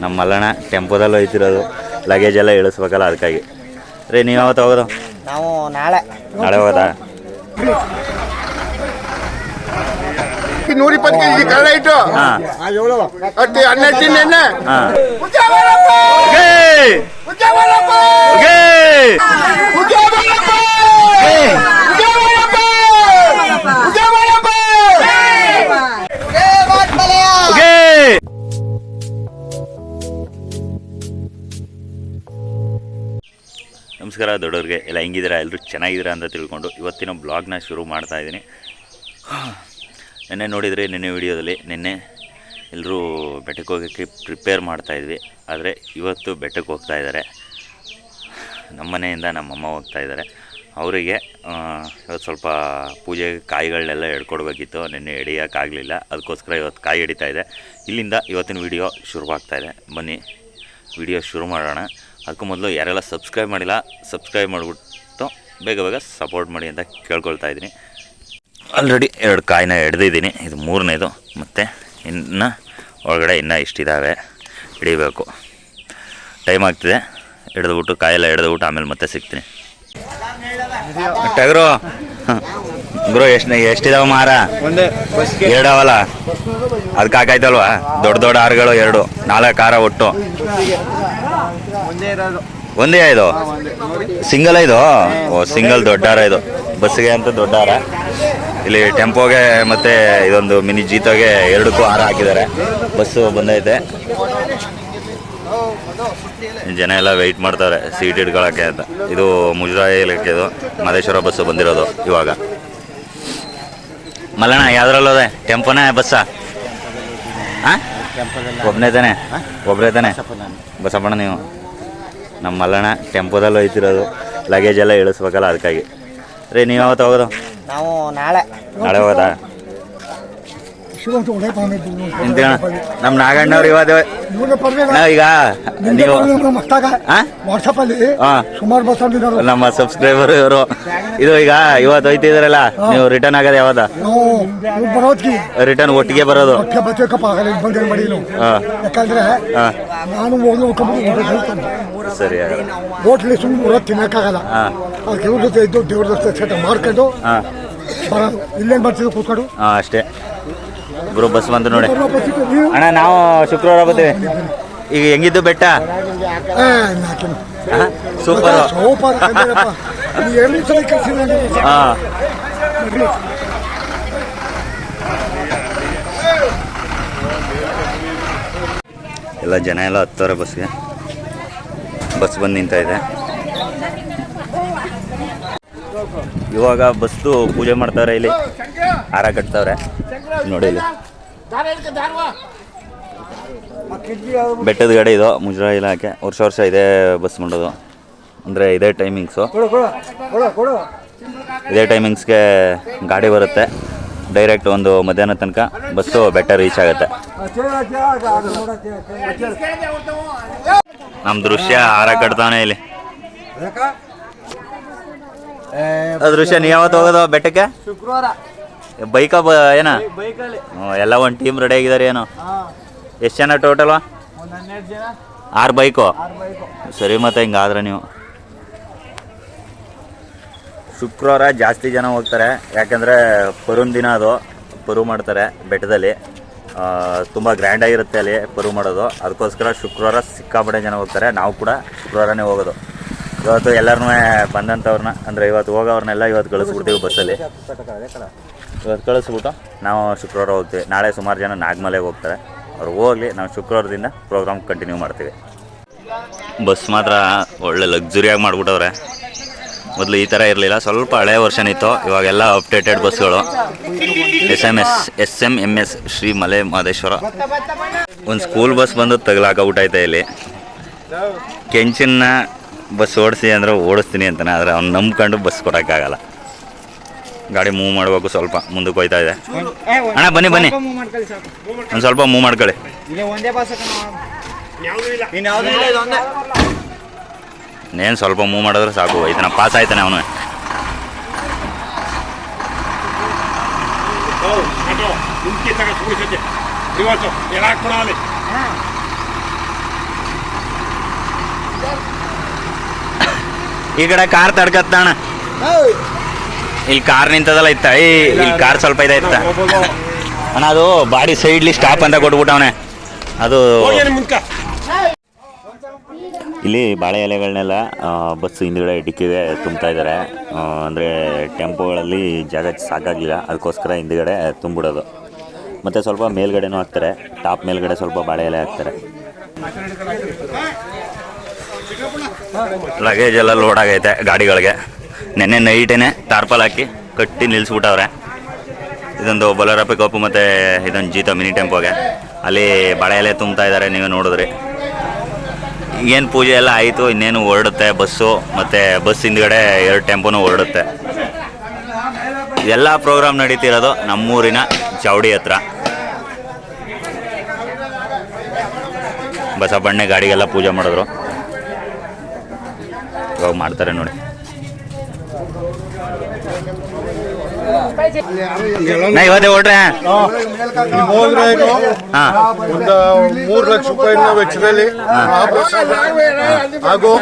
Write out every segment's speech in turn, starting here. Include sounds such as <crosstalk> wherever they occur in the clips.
ನಮ್ಮ ಮಲ್ಲಣ್ಣ ಟೆಂಪೋದಲ್ಲಿ ಹೋಯ್ತಿರೋದು ಲಗೇಜ್ ಎಲ್ಲ ಇಳಿಸ್ಬೇಕಲ್ಲ ಅದಕ್ಕಾಗಿ. ರೀ ನೀವು ಯಾವತ್ತು ಹೋಗೋದು? ನಾವು ನಾಳೆ. ನಾಳೆ ಹೋಗೋದಾ? ನೂರ ಇಪ್ಪತ್ತು ಕೆಜಿ ಕಳ್ಳ ಇಟ್ಟು. ಹಾಂ. ಅಟ್ಟಿ ಹನ್ನೆರಡು ತಿನ್ನೆಣ್ಣೆ ಹಾಂ! ನಮಸ್ಕಾರ ದೊಡ್ಡವ್ರಿಗೆ. ಎಲ್ಲ ಹೆಂಗಿದ್ದೀರಾ? ಎಲ್ಲರೂ ಚೆನ್ನಾಗಿದ್ದೀರಾ ಅಂತ ತಿಳ್ಕೊಂಡು ಇವತ್ತಿನ ಬ್ಲಾಗ್ನ ಶುರು ಮಾಡ್ತಾ ಇದ್ದೀನಿ. ನಿನ್ನೆ ನೋಡಿದರೆ ನಿನ್ನೆ ವಿಡಿಯೋದಲ್ಲಿ ನಿನ್ನೆ ಎಲ್ಲರೂ ಬೆಟ್ಟಕ್ಕೆ ಹೋಗೋಕ್ಕೆ ಪ್ರಿಪೇರ್ ಮಾಡ್ತಾಯಿದ್ವಿ ಆದರೆ ಇವತ್ತು ಬೆಟ್ಟಕ್ಕೆ ಹೋಗ್ತಾ ಇದ್ದಾರೆ. ನಮ್ಮ ಮನೆಯಿಂದ ನಮ್ಮಮ್ಮ ಹೋಗ್ತಾ ಇದ್ದಾರೆ. ಅವರಿಗೆ ಇವತ್ತು ಸ್ವಲ್ಪ ಪೂಜೆ ಕಾಯಿಗಳನ್ನೆಲ್ಲ ಎಡ್ಕೊಡ್ಬೇಕಿತ್ತು ನಿನ್ನೆ ಎಡಿಯೋಕ್ಕಾಗಲಿಲ್ಲ. ಅದಕ್ಕೋಸ್ಕರ ಇವತ್ತು ಕಾಯಿ ಹಿಡಿತಾ ಇದೆ. ಇಲ್ಲಿಂದ ಇವತ್ತಿನ ವಿಡಿಯೋ ಶುರುವಾಗ್ತಾಯಿದೆ ಬನ್ನಿ ವಿಡಿಯೋ ಶುರು ಮಾಡೋಣ. ಅದಕ್ಕೂ ಮೊದಲು ಯಾರೆಲ್ಲ ಸಬ್ಸ್ಕ್ರೈಬ್ ಮಾಡಿಲ್ಲ ಸಬ್ಸ್ಕ್ರೈಬ್ ಮಾಡಿಬಿಟ್ಟು ಬೇಗ ಬೇಗ ಸಪೋರ್ಟ್ ಮಾಡಿ ಅಂತ ಕೇಳ್ಕೊಳ್ತಾ ಇದ್ದೀನಿ. ಆಲ್ರೆಡಿ ಎರಡು ಕಾಯಿನ ಎಡ್ದಿದ್ದೀನಿ ಇದು ಮೂರನೇದು. ಮತ್ತು ಇನ್ನು ಒಳಗಡೆ ಇನ್ನೂ ಇಷ್ಟಿದ್ದಾವೆ ಹಿಡಿಬೇಕು. ಟೈಮ್ ಆಗ್ತಿದೆ ಹಿಡಿದ್ಬಿಟ್ಟು ಕಾಯೆಲ್ಲ ಹಿಡಿದ್ಬಿಟ್ಟು ಆಮೇಲೆ ಮತ್ತೆ ಸಿಗ್ತೀನಿ. ಟಗರು ಗುರು ಎಷ್ಟು ಎಷ್ಟಿದಾವ ಮಾರ? ಎರಡವಲ್ಲ? ಅದಕ್ಕೆ ಹಾಕಾಯ್ತಲ್ವಾ ದೊಡ್ಡ ದೊಡ್ಡ ಆರುಗಳು ಎರಡು ನಾಲ್ಕು ಆರ ಒಟ್ಟು. ಒಂದೇ ಇದು ಸಿಂಗಲ್ ಇದು ಓ ಸಿಂಗಲ್ ದೊಡ್ಡ ಹಾರ ಇದು. ಬಸ್ಸಿಗೆ ಅಂತ ದೊಡ್ಡ ಹಾರ ಇಲ್ಲಿ ಟೆಂಪೋಗೆ ಮತ್ತೆ ಇದೊಂದು ಮಿನಿ ಜೀತೋಗೆ ಎರಡಕ್ಕೂ ಹಾರ ಹಾಕಿದ್ದಾರೆ. ಬಸ್ಸು ಬಂದೈತೆ. ಜನ ಎಲ್ಲ ವೆಯ್ಟ್ ಮಾಡ್ತಾರೆ ಸೀಟ್ ಇಟ್ಕೊಳ್ಳೋಕ್ಕೆ ಅಂತ. ಇದು ಮುಜರಾಯಿ ಇಲಾಖೆ ಇದು. ಮಹದೇಶ್ವರ ಬಸ್ಸು ಬಂದಿರೋದು ಇವಾಗ. ಮಲ್ಲಣ್ಣ ಯಾವ್ದ್ರಲ್ಲೋದೆ ಟೆಂಪೋನೇ ಬಸ್ಸಾ? ಹಾಂ ಒಬ್ಬನೇ ತಾನೆ? ಒಬ್ಬರೇ ತಾನೆ? ಬಸಪ್ಪಣ್ಣ ನೀವು? ನಮ್ಮ ಮಲ್ಲಣ್ಣ ಟೆಂಪೋದಲ್ಲಿ ಹೋಯ್ತಿರೋದು. ಲಗೇಜ್ ಎಲ್ಲ ಇಳಿಸ್ಬೇಕಲ್ಲ ಅದಕ್ಕಾಗಿ. ರೀ ನೀವು ಯಾವತ್ತು ಹೋಗೋದು? ನಾವು ನಾಳೆ. ನಾಳೆ ಹೋಗೋದಾ? ನಿಂತಿಗೋಣ ನಮ್ಮ ನಾಗಣ್ಣವ್ರು ಇವತ್ತು ನಾವು ಈಗ ನೀವು ಹಾಂ ವಾಟ್ಸಪ್ ಅಲ್ಲಿ ಹಾಂ ಸುಮಾರು ಬಸ್ ನಮ್ಮ ಸಬ್ಸ್ಕ್ರೈಬರ್ ಇವರು. ಇದು ಈಗ ಇವತ್ತು ಹೋಯ್ತಿದ್ರಲ್ಲ ನೀವು ರಿಟರ್ನ್ ಆಗದ ಯಾವಾಗ? ಬರೋದ್ಕಿ? ರಿಟರ್ನ್ ಒಟ್ಟಿಗೆ ಬರೋದು. ಯಾಕಂದ್ರೆ ನಾನು ಸರಿ ಹೋಟ್ಲಿ ಸುಮ್ಮನೆ ಬರೋದು ತಿನ್ನಕ್ಕಾಗಲ್ಲ. ದೇವ್ರ ಜೊತೆ ಇದ್ದು ದೇವ್ರ ಜೊತೆ ಸೆಟ್ ಮಾಡ್ಕೊಂಡು ಬರೋದು. ಇಲ್ಲೇನು ಬರ್ತಿದ್ದು ಕೂತ್ಕೊಂಡು? ಅಷ್ಟೇ. ಗುರು ಬಸ್ ಬಂತು ನೋಡಿ. ಅಣ್ಣ ನಾವು ಶುಕ್ರವಾರ ಬರ್ತೀವಿ. ಈಗ ಹೆಂಗಿದ್ದು ಬೆಟ್ಟ? ಸೂಪರ್. ಎಲ್ಲ ಜನ ಎಲ್ಲ ಹತ್ತವ್ರೆ ಬಸ್ಗೆ. ಬಸ್ ಬಂದು ನಿಂತ ಇದೆ. ಇವಾಗ ಬಸ್ದು ಪೂಜೆ ಮಾಡ್ತಾರೆ ಇಲ್ಲಿ. ಹಾರ ಕಟ್ತವ್ರೆ ನೋಡಿ ಇಲ್ಲಿ. ಬೆಟ್ಟದ ಗಾಡಿ ಇದು ಮುಜರಾ ಇಲಾಖೆ. ವರ್ಷ ವರ್ಷ ಇದೇ ಬಸ್ ಮಾಡೋದು ಅಂದರೆ ಇದೇ ಟೈಮಿಂಗ್ಸು ಇದೇ ಟೈಮಿಂಗ್ಸ್ಗೆ ಗಾಡಿ ಬರುತ್ತೆ. ಡೈರೆಕ್ಟ್ ಒಂದು ಮಧ್ಯಾಹ್ನ ತನಕ ಬಸ್ಸು ಬೆಟ್ಟ ರೀಚ್ ಆಗುತ್ತೆ. ನಮ್ಮ ದೃಶ್ಯ ಹಾರ ಕಟ್ತಾನೆ ಇಲ್ಲಿ. ಆ ದೃಶ್ಯ ನೀ ಯಾವತ್ತು ಹೋಗೋದು ಬೆಟ್ಟಕ್ಕೆ? ಶುಕ್ರವಾರ. ಬೈಕ ಬ ಏನ ಬೈಕಲ್ಲಿ. ಹ್ಞೂ, ಎಲ್ಲ ಒಂದು ಟೀಮ್ ರೆಡಿ ಆಗಿದಾರೆ ಏನೋ. ಎಷ್ಟು ಜನ ಟೋಟಲ್ ಒಂದು ಹನ್ನೆರಡು ಜನ. ಆರು ಬೈಕು? ಆರು ಬೈಕು. ಸರಿ ಮತ್ತೆ ಹಿಂಗಾದ್ರೆ ನೀವು. ಶುಕ್ರವಾರ ಜಾಸ್ತಿ ಜನ ಹೋಗ್ತಾರೆ. ಯಾಕಂದರೆ ಪರುನ್ ದಿನ ಅದು. ಪರು ಮಾಡ್ತಾರೆ ಬೆಟ್ಟದಲ್ಲಿ. ತುಂಬ ಗ್ರ್ಯಾಂಡಾಗಿರುತ್ತೆ ಅಲ್ಲಿ ಪರು ಮಾಡೋದು. ಅದಕ್ಕೋಸ್ಕರ ಶುಕ್ರವಾರ ಸಿಕ್ಕಾಪಟ್ಟೆ ಜನ ಹೋಗ್ತಾರೆ. ನಾವು ಕೂಡ ಶುಕ್ರವಾರನೇ ಹೋಗೋದು. ಇವತ್ತು ಎಲ್ಲರೂ ಬಂದಂಥವ್ರನ್ನ ಅಂದರೆ ಇವತ್ತು ಹೋಗೋವ್ರನ್ನೆಲ್ಲ ಇವತ್ತು ಕಳಿಸ್ಬಿಡ್ತೀವಿ ಬಸ್ಸಲ್ಲಿ. ಇವತ್ತು ಕಳಿಸ್ಬಿಟ್ಟು ನಾವು ಶುಕ್ರವಾರ ಹೋಗ್ತೀವಿ. ನಾಳೆ ಸುಮಾರು ಜನ ನಾಗಮಲೆಗೆ ಹೋಗ್ತಾರೆ. ಅವ್ರು ಹೋಗಲಿ, ನಾವು ಶುಕ್ರವಾರದಿಂದ ಪ್ರೋಗ್ರಾಮ್ ಕಂಟಿನ್ಯೂ ಮಾಡ್ತೀವಿ. ಬಸ್ ಮಾತ್ರ ಒಳ್ಳೆ ಲಕ್ಸುರಿಯಾಗಿ ಮಾಡಿಬಿಟ್ಟವ್ರೆ. ಮೊದಲು ಈ ಥರ ಇರಲಿಲ್ಲ. ಸ್ವಲ್ಪ ಹಳೆ ವರ್ಷನ್ ಇತ್ತು. ಇವಾಗೆಲ್ಲ ಅಪ್ಡೇಟೆಡ್ ಬಸ್ಗಳು S M S S M M S Shri Male Mahadeshwara. ಒಂದು ಸ್ಕೂಲ್ ಬಸ್ ಬಂದು ತಗಲಾಕಬಿಟ್ಟೈತೆ ಇಲ್ಲಿ. ಕೆಂಚಿನ ಬಸ್ ಓಡಿಸಿ ಅಂದರೆ ಓಡಿಸ್ತೀನಿ ಅಂತಾನೆ, ಆದರೆ ಅವ್ನು ನಂಬ್ಕೊಂಡು ಬಸ್ ಕೊಡೋಕ್ಕಾಗಲ್ಲ. ಗಾಡಿ ಮೂವ್ ಮಾಡಬೇಕು ಸ್ವಲ್ಪ ಮುಂದಕ್ಕೆ ಹೋಯ್ತಾ ಇದೆ. ಅಣ್ಣ ಬನ್ನಿ ಬನ್ನಿ. ಒಂದ್ ಸ್ವಲ್ಪ ಮೂವ್ ಮಾಡ್ಕೊಳ್ಳಿ. ಇನ್ನೇನು ಸ್ವಲ್ಪ ಮೂವ್ ಮಾಡಿದ್ರೆ ಸಾಕು. ಹೋಯ್ತಾನ ಪಾಸ್ ಆಯ್ತಾನೆ ಅವನು. ಈ ಕಡೆ ಕಾರ್ ತಡ್ಕತ್ತಾಣ ಇಲ್ಲಿ ಕಾರ್ ನಿಂತದಲ್ಲ ಇತ್ತ? ಏ ಇಲ್ಲಿ ಕಾರ್ ಸ್ವಲ್ಪ ಇದೆ ಇತ್ತ? ಅಣ್ಣ ಅದು ಬಾಡಿ ಸೈಡ್ಲಿ ಸ್ಟಾಪ್ ಅಂತ ಕೊಟ್ಬಿಟ್ಟವನೆ ಅದು ಇಲ್ಲಿ ಬಾಳೆ ಎಲೆಗಳನ್ನೆಲ್ಲ ಬಸ್ ಹಿಂದ್ಗಡೆ ಇಟ್ಟಿಕ್ಕಿದೆ ತುಂಬ್ತಾ ಇದ್ದಾರೆ ಅಂದರೆ ಟೆಂಪೋಗಳಲ್ಲಿ ಜಾಗ ಸಾಕಾಗಿಲ್ಲ ಅದಕ್ಕೋಸ್ಕರ ಹಿಂದ್ಗಡೆ ತುಂಬಿಡೋದು ಮತ್ತು ಸ್ವಲ್ಪ ಮೇಲ್ಗಡೆನೂ ಹಾಕ್ತಾರೆ. ಟಾಪ್ ಮೇಲ್ಗಡೆ ಸ್ವಲ್ಪ ಬಾಳೆ ಎಲೆ ಹಾಕ್ತಾರೆ. ಲಗೇಜ್ ಎಲ್ಲ ಲೋಡ್ ಆಗೈತೆ ಗಾಡಿಗಳಿಗೆ. ನೆನ್ನೆ ನೈಟೇನೆ ಟಾರ್ಪಲ್ ಹಾಕಿ ಕಟ್ಟಿ ನಿಲ್ಲಿಸ್ಬಿಟ್ಟವ್ರೆ ಇದೊಂದು ಬೊಲರ ಪಿಕಪ್ ಮತ್ತು ಇದೊಂದು ಜೀತ ಮಿನಿ ಟೆಂಪೋಗೆ ಅಲ್ಲಿ ಬಾಳೆ ಎಲೆ ತುಂಬ್ತಾ ಇದ್ದಾರೆ ನೀವು ನೋಡಿದ್ರಿ. ಏನು ಪೂಜೆ ಎಲ್ಲ ಆಯಿತು, ಇನ್ನೇನು ಹೊರಡುತ್ತೆ, ಬಸ್ಸು ಮತ್ತು ಬಸ್ ಹಿಂದ್ಗಡೆ ಎರಡು ಟೆಂಪೋನು ಹೊರಡುತ್ತೆ. ಎಲ್ಲ ಪ್ರೋಗ್ರಾಮ್ ನಡೀತಿರೋದು ನಮ್ಮೂರಿನ ಚೌಡಿ ಹತ್ರ. ಬಸಪ್ಪಣ್ಣೆ ಗಾಡಿಗೆಲ್ಲ ಪೂಜೆ ಮಾಡಿದ್ರು. ಇವಾಗ ಮಾಡ್ತಾರೆ ನೋಡಿ. ನಾ ಇವತ್ತೇ ಹೊರಟ್ರೆ? ಒಂದು ಮೂರು ಲಕ್ಷ ರೂಪಾಯಿನ ವೆಚ್ಚದಲ್ಲಿ ಹಾಗೂ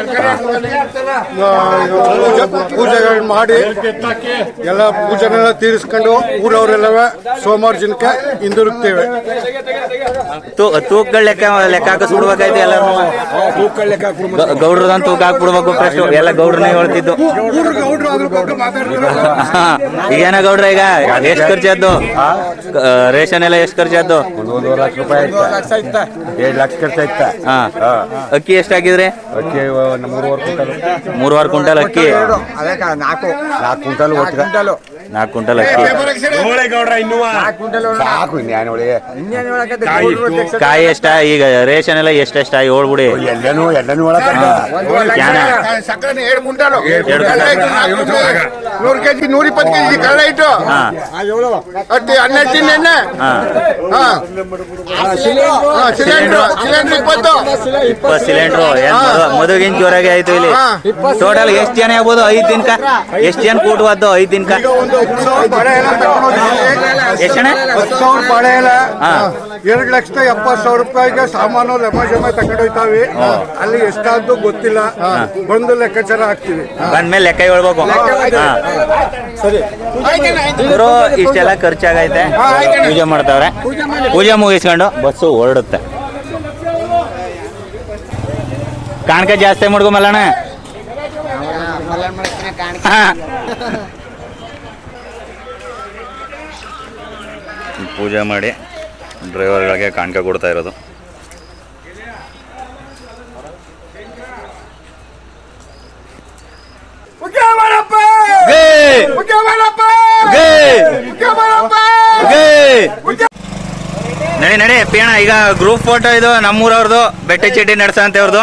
ಪೂಜೆಗಳನ್ನ ಮಾಡಿ ಎಲ್ಲ ಪೂಜೆನೆಲ್ಲ ತೀರಿಸ್ಕೊಂಡು ಊರವರೆಲ್ಲ ಸೋಮವಾರ ಜನಕ್ಕೆ ಹಿಂದಿರುಗ್ತೇವೆ. ತೂಕಗಳ ಲೆಕ್ಕ ಲೆಕ್ಕ ಹಾಕಿ ಸುಡ್ಬೇಕಾಯ್ತು ಎಲ್ಲರೂ ಗೌಡ್ರದಂತ ತೂಕ ಹಾಕ್ಬಿಡ್ಬೇಕು ಫಸ್ಟ್ ಎಲ್ಲ ಗೌಡ್ರನ್ನೇ ಹೇಳ್ತಿದ್ದು. ಈಗೇನ ಗೌಡ್ರ ಈಗ? ಎಷ್ಟು ಖರ್ಚಾದ್ದು ರೇಷನ್ ಎಲ್ಲ ಎಷ್ಟು ಖರ್ಚಾದ್ದು ಒಂದೂವರೆ ಲಕ್ಷ ರೂಪಾಯಿ ಆಯ್ತಾ? ಎರಡು ಲಕ್ಷ ಹಾ. ಅಕ್ಕಿ ಎಷ್ಟಾಗಿದ್ರೆ ಹಾಕಿದ್ರಿ? ಅಕ್ಕಿ ಮೂರುವರೆ ಕ್ವಿಂಟಲ್. ಮೂರುವರೆ ಕ್ವಿಂಟಲ್ ಅಕ್ಕಿ. ನಾಲ್ಕು. ಕ್ವಿಂಟಲ್ ಒಟ್ಟಿಗೆ. ನಾಲ್ಕು ಕ್ವಿಂಟಲ್ ಅಕ್ಕಿ. ಸಾಕು ಕಾಯಿ. ಎಷ್ಟ? ಈಗ ರೇಷನ್ ಎಲ್ಲ ಎಷ್ಟೆಷ್ಟ ಹೇಳ್ಬಿಡಿ ಎಲ್ಲನೂ ಎಲ್ಲನೂ ಒಳಗೆ ಕ್ಯಾನ. ನೂರು ಕೆಜಿ ನೂರ ಇಪ್ಪತ್ತು ಕೆಜಿ ಕಳ್ಳ ಇಟ್ಟು ಹನ್ನೆರಡು ತಿನ್ನ ಎಣ್ಣೆ. ಸಿಲಿಂಡ್ರು. ಸಿಲಿಂಡ್ರ್. ಇಪ್ಪತ್ತು. ಇಪ್ಪತ್ತು ಸಿಲಿಂಡ್ರು. ಏನ್ ಮದುವೆ- ಜೋರಾಗಿ ಆಯ್ತು ಇಲ್ಲಿ. ಟೋಟಲ್ ಎಷ್ಟು ಜನ ಆಗ್ಬೋದು? ಐದು ದಿನಕ? ಎಷ್ಟು ಜನ ಕೂಟವಾದ್ದು? ಐದು ದಿನಕ? ಹತ್ತು ಸಾವಿರ ಬಳೆ. ಎರಡು ಲಕ್ಷದ ಎಪ್ಪತ್ತು ಸಾವಿರ ರೂಪಾಯಿಗೆ ಸಾಮಾನು ಲೆಮ ಜಮ ತಗೊಂಡೋಯ್ತಾವಿ ಅಲ್ಲಿ ಎಷ್ಟಾದ್ದು ಗೊತ್ತಿಲ್ಲ. ಬಂದು ಲೆಕ್ಕಾಚಾರ ಹಾಕ್ತಿವಿ. ಬಂದ್ಮೇಲೆ ಲೆಕ್ಕ ಹೇಳ್ಬೇಕು. ಸರಿ. ಇಷ್ಟೆಲ್ಲ ಖರ್ಚಾಗೈತೆ. ಪೂಜೆ ಮಾಡ್ತಾವ್ರೆ. ಪೂಜೆ ಮುಗಿಸ್ಕೊಂಡು ಬಸ್ಸು ಹೊರಡುತ್ತೆ. ಕಾಣಿಕೆ ಜಾಸ್ತಿ ಮಾಡ್ಕೊಂಬಲ್ಲಣ್ಣ ಪೂಜೆ ಮಾಡಿ ಡ್ರೈವರ್ಗಳಿಗೆ ಕಾಣಿಕೆ ಕೊಡ್ತಾ ಇರೋದು! ನಡಿ ನಡಿ ಪೇಣ ಈಗ ಗ್ರೂಪ್ ಫೋಟೋ ಇದು ನಮ್ಮೂರವ್ರದ್ದು ಬೆಟ್ಟ ಚೀಟಿ ನಡೆಸಂತೆ ಅವ್ರದ್ದು!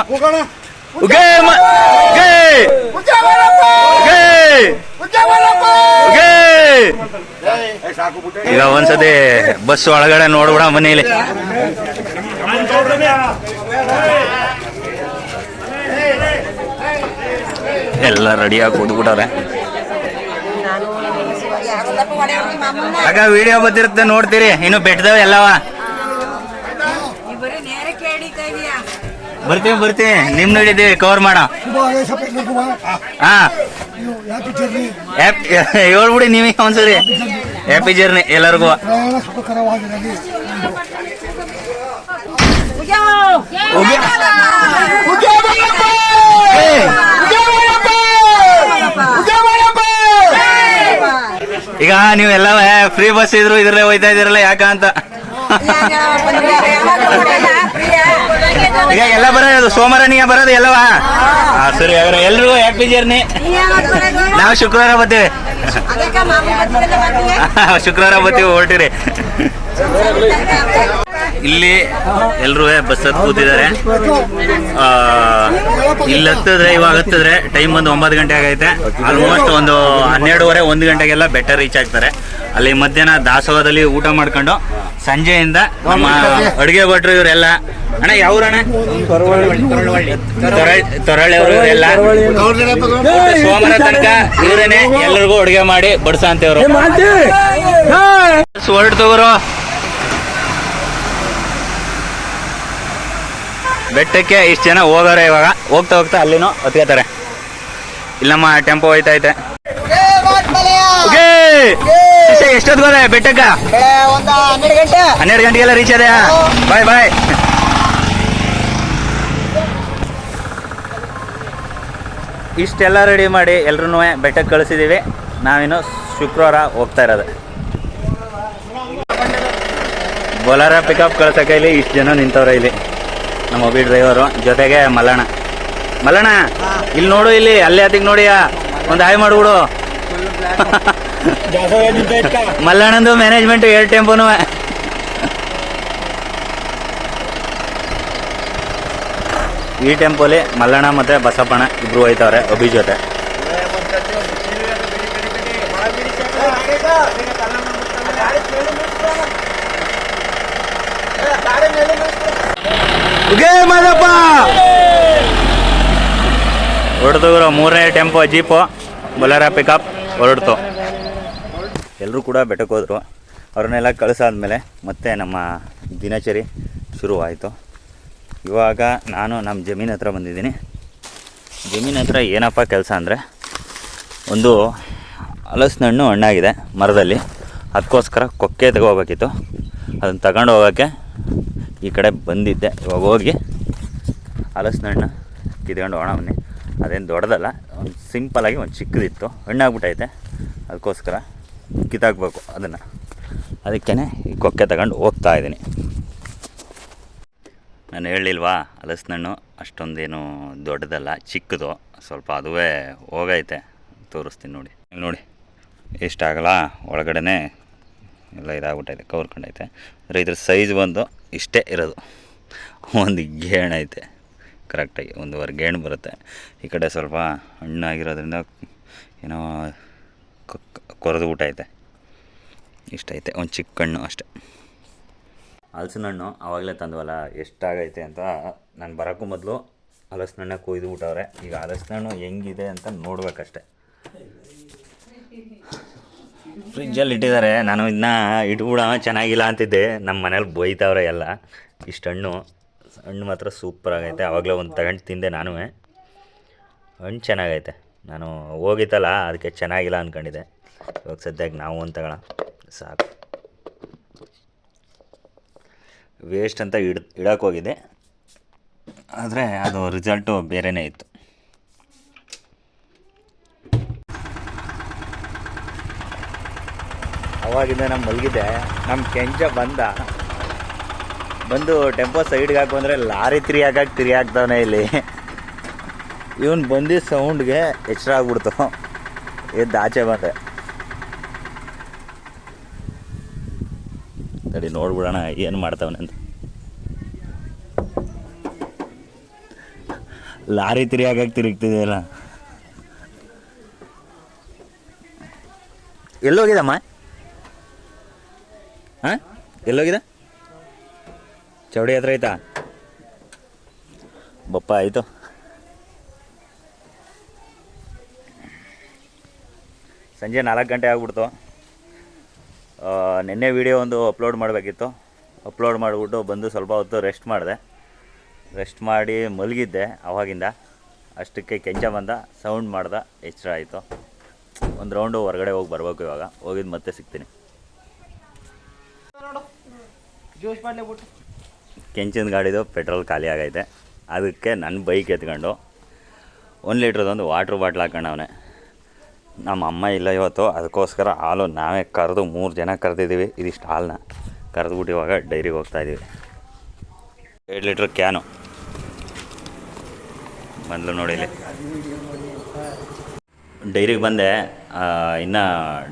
ಈಗ ಒಂದ್ಸತಿ ಬಸ್ ಒಳಗಡೆ ನೋಡ್ಬಿಡ ಮನೇಲಿ ಎಲ್ಲ ರೆಡಿಯಾಗಿ ಕೂತ್ಬಿಟ್ಟವ್ರೆ. ಆಗ ವಿಡಿಯೋ ಬಂದಿರುತ್ತೆ ನೋಡ್ತೀರಿ. ಇನ್ನು ಬೆಟ್ಟದವ ಎಲ್ಲವ? ಬರ್ತೀವಿ ಬರ್ತೀವಿ. ನಿಮ್ ನೋಡಿದ್ದೀವಿ ಕವರ್ ಮಾಡ. ಹಾ. <laughs> ಹೇಳ್ಬಿಡಿ ನೀವೇ ಒಂದ್ಸರಿ. ಹ್ಯಾಪಿ ಜರ್ನಿ ಎಲ್ಲರಿಗೂ. ಈಗ ನೀವೆಲ್ಲ ಫ್ರೀ ಬಸ್ ಇದ್ರು ಇದ್ರಲ್ಲೇ ಹೋಯ್ತಾ ಇದ್ದೀರಲ್ಲ ಯಾಕ ಅಂತ ಈಗ ಎಲ್ಲ ಬರೋದು ಸೋಮವಾರ ನೀ ಬರೋದು ಎಲ್ಲವಾ? ಹಾ ಸರಿ ಅವರ ಎಲ್ರಿಗೂ ಹ್ಯಾಪಿ ಜರ್ನಿ ನಾವು ಶುಕ್ರವಾರ ಬರ್ತೀವಿ. <laughs> ಶುಕ್ರವಾರ ಬರ್ತೀವಿ ಹೊರಟಿರಿ. ಇಲ್ಲಿ ಎಲ್ಲರೂ ಬಸ್ ಹತ್ತು ಕೂತಿದ್ದಾರೆ. ಇಲ್ಲಿ ಹತ್ತಿದ್ರೆ ಇವಾಗ ಹತ್ತಿದ್ರೆ ಟೈಮ್ ಒಂದು ಒಂಬತ್ತು ಗಂಟೆ ಆಗೈತೆ. ಆಲ್ಮೋಸ್ಟ್ ಒಂದು ಹನ್ನೆರಡುವರೆ ಒಂದು ಗಂಟೆಗೆಲ್ಲ ಬೆಟರ್ ರೀಚ್ ಆಗ್ತಾರೆ. ಅಲ್ಲಿ ಮಧ್ಯಾಹ್ನ ದಾಸೋಹದಲ್ಲಿ ಊಟ ಮಾಡ್ಕೊಂಡು ಸಂಜೆಯಿಂದ ನಮ್ಮ ಅಡುಗೆ ಭಟ್ರು ಇವರೆಲ್ಲ. ಅಣ್ಣ ಯಾವ್ರಣ್ಣ ತೊರಳಿ ಅವರು ಇವರೆಲ್ಲ. ಸೋಮವಾರ ತನಕ ಇವರೇನೆ ಎಲ್ಲರಿಗೂ ಅಡುಗೆ ಮಾಡಿ ಬಡ್ಸ ಅಂತೇವ್ರು ಹೊರಡ್ತವ್ರು ಬೆಟ್ಟಕ್ಕೆ ಇಷ್ಟು ಜನ ಹೋಗೋರೆ ಇವಾಗ. ಹೋಗ್ತಾ ಹೋಗ್ತಾ ಅಲ್ಲಿನೂ ಹೊತ್ಕೋತಾರೆ. ಇಲ್ಲಮ್ಮ ಟೆಂಪೋ ಹೋಯ್ತಾ ಐತೆ. ಎಷ್ಟೊತ್ತು ಹೋದೆ ಬೆಟ್ಟಕ್ಕ? ಹನ್ನೆರಡು ಗಂಟೆ. ಹನ್ನೆರಡು ಗಂಟೆಗೆಲ್ಲ ರೀಚ್ ಅದೇ ಬಾಯ್ ಬಾಯ್. ಇಷ್ಟೆಲ್ಲ ರೆಡಿ ಮಾಡಿ ಎಲ್ರೂ ಬೆಟ್ಟಕ್ಕೆ ಕಳಿಸಿದ್ದೀವಿ ನಾವಿನ್ನು ಶುಕ್ರವಾರ ಹೋಗ್ತಾ ಇರೋದು. ಬೊಲಾರ ಪಿಕಪ್ ಕಳ್ಸಕ್ಕೆ ಇಲ್ಲಿ ಇಷ್ಟು ಜನ ನಿಂತವ್ರೆ ಇಲ್ಲಿ. ನಮ್ಮ ಒಬ್ಬಿ ಡ್ರೈವರು ಜೊತೆಗೆ ಮಲ್ಲಣ್ಣ. ಮಲ್ಲಣ್ಣ, ಇಲ್ಲಿ ನೋಡು ಇಲ್ಲಿ, ಅಲ್ಲೇ ಅದಕ್ಕೆ ನೋಡಿಯ ಒಂದು ಹಾಯ್ ಮಾಡ್ಬಿಡು. <laughs> ಮಲ್ಲಣ್ಣಂದು ಮ್ಯಾನೇಜ್ಮೆಂಟ್ ಎರಡು ಟೆಂಪೋನು. ಈ ಟೆಂಪೋಲಿ ಮಲ್ಲಣ್ಣ ಮತ್ತೆ ಬಸಪ್ಪಣ್ಣ ಇಬ್ರು ಹೋಯ್ತವ್ರೆ ಅಭಿ ಜೊತೆ. ಹೊಡೆದು ಮೂರನೇ ಟೆಂಪೋ ಜೀಪು ಬೊಲೆರ ಪಿಕಪ್ ಹೊರಡ್ತು. ಎಲ್ಲರೂ ಕೂಡ ಬೆಟ್ಟಕ್ಕೆ ಹೋದರು. ಅವ್ರನ್ನೆಲ್ಲ ಕಳಿಸಾದ್ಮೇಲೆ ಮತ್ತೆ ನಮ್ಮ ದಿನಚರಿ ಶುರುವಾಯಿತು. ಇವಾಗ ನಾನು ನಮ್ಮ ಜಮೀನ್ ಹತ್ರ ಬಂದಿದ್ದೀನಿ. ಜಮೀನ್ ಹತ್ರ ಏನಪ್ಪ ಕೆಲಸ ಅಂದರೆ, ಒಂದು ಹಲಸಿನ ಹಣ್ಣು ಹಣ್ಣಾಗಿದೆ ಮರದಲ್ಲಿ. ಅದಕ್ಕೋಸ್ಕರ ಕೊಕ್ಕೆ ತಗೋಬೇಕಿತ್ತು. ಅದನ್ನು ತಗೊಂಡು ಹೋಗೋಕ್ಕೆ ಈ ಕಡೆ ಬಂದಿದ್ದೆ. ಇವಾಗ ಹೋಗಿ ಹಲಸಿನ ಹಣ್ಣು ಕಿತ್ಕೊಂಡು ಒಣ ಬನ್ನಿ. ಅದೇನು ದೊಡ್ಡದಲ್ಲ, ಒಂದು ಸಿಂಪಲಾಗಿ ಒಂದು ಚಿಕ್ಕದಿತ್ತು. ಹಣ್ಣಾಗ್ಬಿಟ್ಟೈತೆ ಅದಕ್ಕೋಸ್ಕರ ಕಿತ್ತಾಕ್ಬೇಕು ಅದನ್ನು. ಅದಕ್ಕೇ ಈ ಕೊಕ್ಕೆ ತಗೊಂಡು ಹೋಗ್ತಾ ಇದ್ದೀನಿ. ನಾನು ಹೇಳಿಲ್ವಾ, ಹಲಸಿನ ಹಣ್ಣು ಅಷ್ಟೊಂದೇನು ದೊಡ್ಡದಲ್ಲ, ಚಿಕ್ಕದು. ಸ್ವಲ್ಪ ಅದುವೇ ಹೋಗೈತೆ. ತೋರಿಸ್ತೀನಿ ನೋಡಿ. ನೋಡಿ ಇಷ್ಟ ಎಷ್ಟಾಗಲ್ಲ? ಒಳಗಡೆ ಎಲ್ಲ ಇದಾಗ್ಬಿಟ್ಟೈತೆ ಕವರ್ಕೊಂಡೈತೆ ಅಂದರೆ ಇದ್ರ ಸೈಜ್ ಬಂದು ಇಷ್ಟೇ ಇರೋದು. ಒಂದು ಗೇಣು ಐತೆ ಕರೆಕ್ಟಾಗಿ ಒಂದುವರೆ ಗೇಣು ಬರುತ್ತೆ. ಈ ಕಡೆ ಸ್ವಲ್ಪ ಹಣ್ಣಾಗಿರೋದ್ರಿಂದ ಏನೋ ಕೊರೆದು ಐತೆ ಇಷ್ಟೈತೆ, ಒಂದು ಚಿಕ್ಕ ಹಣ್ಣು ಅಷ್ಟೆ. ಹಲಸಿನ ಹಣ್ಣು ಆವಾಗಲೇ ತಂದವಲ್ಲ, ಎಷ್ಟಾಗೈತೆ ಅಂತ ನಾನು ಬರೋಕ್ಕೂ ಮೊದಲು ಹಲಸಿನ ಹಣ್ಣು ಕೊಯ್ದು ಬಿಟ್ಟವ್ರೆ. ಈಗ ಹಲಸಿನ ಹಣ್ಣು ಹೆಂಗಿದೆ ಅಂತ ನೋಡ್ಬೇಕಷ್ಟೆ. ಫ್ರಿಜ್ಜಲ್ಲಿ ಇಟ್ಟಿದ್ದಾರೆ. ನಾನು ಇದನ್ನ ಇಟ್ಬಿಡ ಚೆನ್ನಾಗಿಲ್ಲ ಅಂತಿದ್ದೆ. ನಮ್ಮ ಮನೇಲಿ ಬೈತಾವ್ರೆ ಎಲ್ಲ. ಇಷ್ಟು ಹಣ್ಣು. ಹಣ್ಣು ಮಾತ್ರ ಸೂಪರ್ ಆಗೈತೆ. ಆವಾಗಲೇ ಒಂದು ತಗೊಂಡು ತಿಂದೆ ನಾನು. ಹಣ್ಣು ಚೆನ್ನಾಗೈತೆ. ನಾನು ಹೋಗಿತ್ತಲ್ಲ, ಅದಕ್ಕೆ ಚೆನ್ನಾಗಿಲ್ಲ ಅಂದ್ಕೊಂಡಿದ್ದೆ ಇವಾಗ ಸದ್ಯಕ್ಕೆ ನಾವು ಒಂದು ತಗೋಣ. ಸಾಕು. ವೇಸ್ಟ್ ಅಂತ ಇಡ್ ಇಡೋಕ್ಕೋಗಿದೆ ಆದರೆ ಅದು ರಿಸಲ್ಟು ಬೇರೆಯೇ ಇತ್ತು. ಅವಾಗಿಂದ ನಾನು ಮಲಗಿದ್ದೆ ನಮ್ಮ ಕೆಂಚ ಬಂದ. ಬಂದು ಟೆಂಪೋ ಸೈಡ್ಗೆ ಹಾಕು ಅಂದರೆ ಲಾರಿ ತಿರಿ ಹಾಕಕ್ಕೆ ತಿರಿ ಹಾಕ್ತಾವನೆ ಇಲ್ಲಿ. ಇವನು ಬಂದಿದ್ದ ಸೌಂಡ್ಗೆ ಎಚ್ಚರ ಆಗ್ಬಿಡ್ತು. ಎದ್ದು ಆಚೆ ಬಂದೆ ತಡಿ, ನೋಡ್ಬಿಡೋಣ, ಏನು ಮಾಡ್ತಾವನೆ ಅಂತ. ಲಾರಿ ತಿರಿ ಹಾಕಕ್ಕೆ ತಿರುಗ್ತಿದೆಯಲ್ಲ. ಎಲ್ಲೋಗಿದಮ್ಮ ಹಾಂ? ಎಲ್ಲೋಗಿದೆ ಚೌಡಿ ಹತ್ರ ಆಯ್ತಾ ಬಪ್ಪ, ಆಯಿತು. ಸಂಜೆ ನಾಲ್ಕು ಗಂಟೆ ಆಗ್ಬಿಡ್ತು. ನಿನ್ನೆ ವಿಡಿಯೋ ಒಂದು ಅಪ್ಲೋಡ್ ಮಾಡಬೇಕಿತ್ತು. ಅಪ್ಲೋಡ್ ಮಾಡಿಬಿಟ್ಟು ಬಂದು ಸ್ವಲ್ಪ ಹೊತ್ತು ರೆಸ್ಟ್ ಮಾಡಿದೆ. ರೆಸ್ಟ್ ಮಾಡಿ ಮಲಗಿದ್ದೆ ಅವಾಗಿಂದ. ಅಷ್ಟಕ್ಕೆ ಕೆಂಚ ಬಂದ ಸೌಂಡ್ ಮಾಡ್ದೆ, ಎಚ್ಚರ ಆಯಿತು. ಒಂದು ರೌಂಡು ಹೊರಗಡೆ ಹೋಗಿ ಬರಬೇಕು ಇವಾಗ. ಹೋಗಿದ್ದು ಮತ್ತೆ ಸಿಗ್ತೀನಿ. ಕೆಂಚಿನ ಗಾಡಿದು ಪೆಟ್ರೋಲ್ ಖಾಲಿ ಆಗೈತೆ. ಅದಕ್ಕೆ ನನ್ನ ಬೈಕ್ ಎತ್ಕೊಂಡು ಒಂದು ಲೀಟ್ರದೊಂದು ವಾಟ್ರ್ ಬಾಟ್ಲ್ ಹಾಕೊಂಡವನೆ ನಮ್ಮ ಅಮ್ಮ ಇಲ್ಲ ಇವತ್ತು, ಅದಕ್ಕೋಸ್ಕರ ಹಾಲು ನಾವೇ ಕರೆದು ಮೂರು ಜನ ಕರೆದಿದ್ದೀವಿ ಇದಿಷ್ಟು ಹಾಲನ್ನ ಕರೆದ್ಬಿಟ್ಟು ಇವಾಗ ಡೈರಿಗೆ ಹೋಗ್ತಾಯಿದ್ದೀವಿ ಎರಡು ಲೀಟ್ರ್ ಕ್ಯಾನು ಬಂದ್ಲು ನೋಡಿ ಇಲ್ಲಿ. ಡೈರಿಗೆ ಬಂದೆ ಇನ್ನು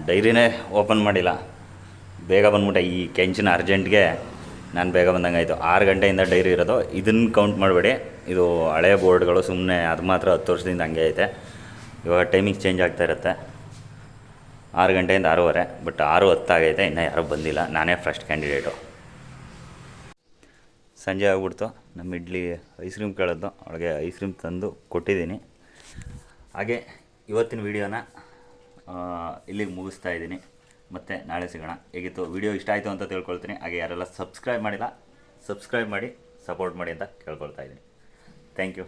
ಡೈರಿನೇ ಓಪನ್ ಮಾಡಿಲ್ಲ. ಬೇಗ ಬಂದ್ಬಿಟ್ಟೆ ಈ ಕೆಂಚಿನ ಅರ್ಜೆಂಟ್ಗೆ. ನಾನು ಬೇಗ ಬಂದಂಗೆ ಆಯಿತು ಆರು ಗಂಟೆಯಿಂದ ಡೈರಿ ಇರೋದು. ಇದನ್ನು ಕೌಂಟ್ ಮಾಡಬೇಡಿ. ಇದು ಹಳೆಯ ಬೋರ್ಡ್ಗಳು ಸುಮ್ಮನೆ ಅದು ಮಾತ್ರ ಹತ್ತು ವರ್ಷದಿಂದ ಹಂಗೆ ಐತೆ. ಇವಾಗ ಟೈಮಿಂಗ್ ಚೇಂಜ್ ಆಗ್ತಾ ಇರುತ್ತೆ. ಆರು ಗಂಟೆಯಿಂದ ಆರೂವರೆ ಬಟ್ ಆರು ಹತ್ತಾಗೈತೆ ಇನ್ನೂ ಯಾರೂ ಬಂದಿಲ್ಲ. ನಾನೇ ಫಸ್ಟ್ ಕ್ಯಾಂಡಿಡೇಟು ಸಂಜೆ ಆಗ್ಬಿಡ್ತು. ನಮ್ಮ ಇಡ್ಲಿ ಐಸ್ ಕ್ರೀಮ್ ಕೇಳೋದು. ಅವಳಿಗೆ ಐಸ್ ಕ್ರೀಮ್ ತಂದು ಕೊಟ್ಟಿದ್ದೀನಿ. ಹಾಗೆ ಇವತ್ತಿನ ವೀಡಿಯೋನ ಇಲ್ಲಿಗೆ ಮುಗಿಸ್ತಾ ಇದ್ದೀನಿ. ಮತ್ತು ನಾಳೆ ಸಿಗೋಣ. ಹೇಗಿತ್ತು? ವಿಡಿಯೋ ಇಷ್ಟ ಆಯಿತು ಅಂತ ತಿಳ್ಕೊಳ್ತೀನಿ. ಹಾಗೆ ಯಾರೆಲ್ಲ ಸಬ್ಸ್ಕ್ರೈಬ್ ಮಾಡಿಲ್ಲ ಸಬ್ಸ್ಕ್ರೈಬ್ ಮಾಡಿ ಸಪೋರ್ಟ್ ಮಾಡಿ ಅಂತ ಕೇಳ್ಕೊಳ್ತಾ ಇದ್ದೀನಿ. Thank you